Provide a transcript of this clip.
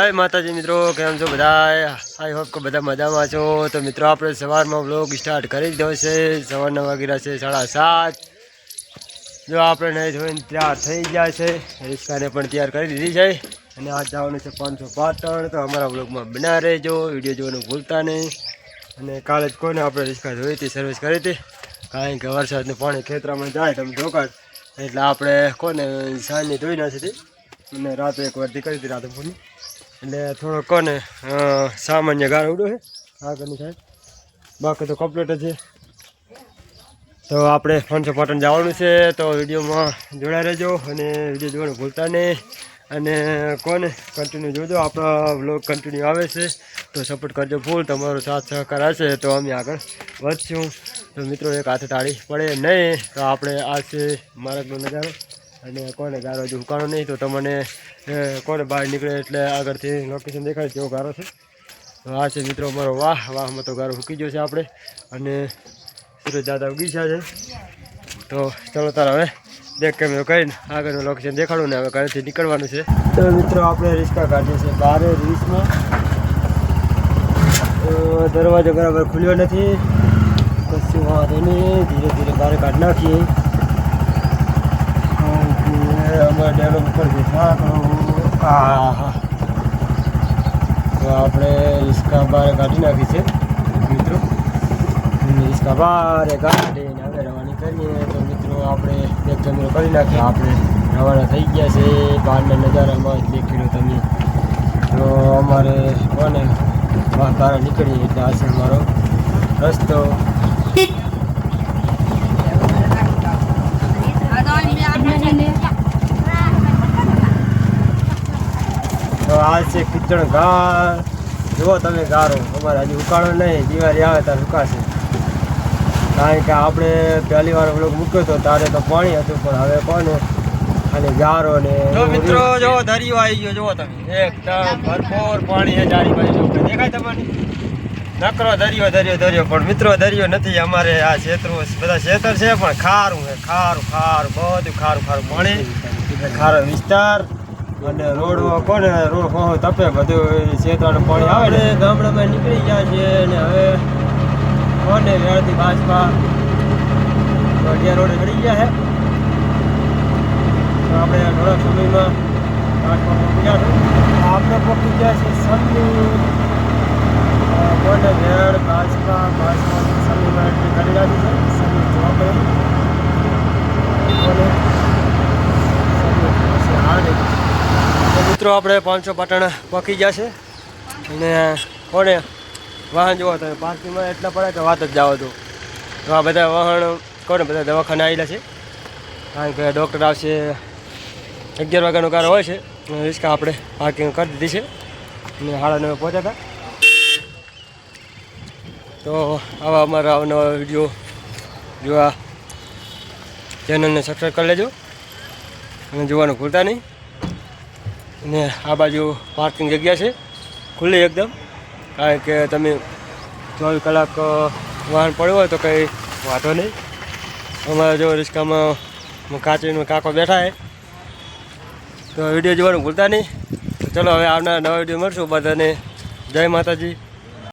હાય માતાજી મિત્રો, કેમ છો બધા આઈ હોપ કે બધા મજામાં છો. તો મિત્રો, આપણે સવારમાં બ્લોગ સ્ટાર્ટ કરી દીધો છે. સવારના વાગી છે સાડા સાત. જો આપણે નહીં જોઈને તૈયાર થઈ ગયા છે. રિક્ષાને પણ તૈયાર કરી દીધી છે. અને આજ જવાનું છે પાંચસો પાટણ. તો અમારા બ્લોગમાં બના રહેજો. વીડિયો જોવાનું ભૂલતા નહીં અને કાલે જ કોને આપણે રિક્ષા ધોઈ હતી સર્વિસ કરી હતી. કારણ કે વરસાદનું પાણી ખેતરામાં જાય, તમે ધોકાશ એટલે આપણે કોને સાંજની ધોઈ નાખી હતી. અને રાતે એક વાર કરી હતી રાતે પૂરી એટલે થોડો કોને સામાન્ય ગાળ ઉડો છે આગળની સાઈડ. બાકી તો કમ્પ્લીટ છે. તો આપણે પાંચસો પાટણ જવાનું છે, તો વિડીયોમાં જોડાઈ રહેજો અને વીડિયો જોવાનું ભૂલતા નહીં. અને કોને કન્ટિન્યુ જોજો, આપણા બ્લોગ કન્ટિન્યુ આવે છે, તો સપોર્ટ કરજો ફૂલ તમારો સાથ સહકાર હશે તો અમે આગળ વધશું. તો મિત્રો, એક હાથે તાળી પડે નહીં, તો આપણે આ છે માર્ગનો નજારો. અને કોને ગારો હજુ ઉકાળો નહીં તો તમને કોને બહાર નીકળે એટલે આગળથી લોકેશન દેખાય તેવો ગારો છે. આ છે મિત્રો અમારો વાહ, વાહમાં તો ગારો ફૂકી ગયો છે આપણે. અને સૂરજ દાદા ઉગી છે. તો ચલો તાર હવે દેખ કેમેરો કરીને આગળનું લોકેશન દેખાડું ને હવે ઘરેથી નીકળવાનું છે. તો મિત્રો આપણે રિક્ષા કાઢીએ છીએ બારે રીસમાં દરવાજો બરાબર ખુલ્યો નથી. કશું વાંધો નહીં. ધીરે ધીરે બહાર કાઢી નાખીએ. ડેવલપ ઉપર હા હા, તો આપણે રિક્ષા બહાર કાઢી નાખી છે, મિત્રો. રિક્ષા બહાર કાઢીને હવે રવાની કરીએ. તો મિત્રો, આપણે એક કેમેરો કરી નાખીએ. આપણે રવાના થઈ ગયા છે બહારના નજારામાં જ દેખી લો તમે. તો અમારે કોને? બહાર નીકળીએ એટલે આ છે રસ્તો તો આ છે કિચણ ઘા જુઓ તમે ગારો. અમારે હજી ઉકાળો નહીં દિવાળી આવે ત્યારે ઉકાશે કારણ કે આપણે પહેલી વાર બ્લોક મૂક્યો હતો ત્યારે તો પાણી હતું પણ હવે કોને? અને ગારો ને જો મિત્રો જો દરિયો આવી ગયો જુઓ તમે. એકદમ ભરપૂર પાણી છે ચારી બાજુ દેખાય તમને? નકરો દરિયો દરિયો દરિયો પણ મિત્રો દરિયો નથી. અમારે આ ખેતરો બધા ક્ષેત્ર છે પણ ખારું છે ખારું ખારું બધું ખારું ખારું પાણી. ખારો વિસ્તાર. અને રોડ કોને રોડ હો તપે બધું ક્ષેત્રનું પાણી આવે ને? આપણે ગામડામાં નીકળી ગયા છીએ અને હવે કોને વેળથી બાજપા અગિયાર રોડે ચડી ગયા છે. તો આપણે થોડાક સમયમાં બાજપા પહોંચી જશું આપણે પહોંચી ગયા છે સમી કોને વેળ બાજપા બાજપા સમીમાં એન્ટ્રી કરી મિત્રો, આપણે પાંચસો પાટણ પકી ગયા છે. અને કોને? વાહન જોવો, તમે પાર્કિંગમાં એટલા પડે કે વાત જ જાઓ તો. તો આ બધા વાહન, કોને? બધા દવાખાને આવેલા છે. કારણ કે ડૉક્ટર આવશે અગિયાર વાગ્યાનો કાર હોય છે. રિસ્કા આપણે પાર્કિંગ કરી દીધી છે. અને સાડા નવે પહોંચ્યા હતા. તો આવા અમારા અવનવા વીડિયો જોવા ચેનલને સબસ્ક્રાઈબ કરી લેજો. અને જોવાનું ભૂલતા નહીં. અને આ બાજુ પાર્કિંગ જગ્યા છે. ખુલ્લી એકદમ. કારણ કે તમે ચોવીસ કલાક વાહન પડ્યું હોય તો કંઈ વાંધો નહીં. અમારા જો રિક્ષામાં કાચીનો કાકો બેઠા છે. તો વીડિયો જોવાનું ભૂલતા નહીં. ચલો હવે આવનાર નવા વીડિયો મળશું બધાને. જય માતાજી.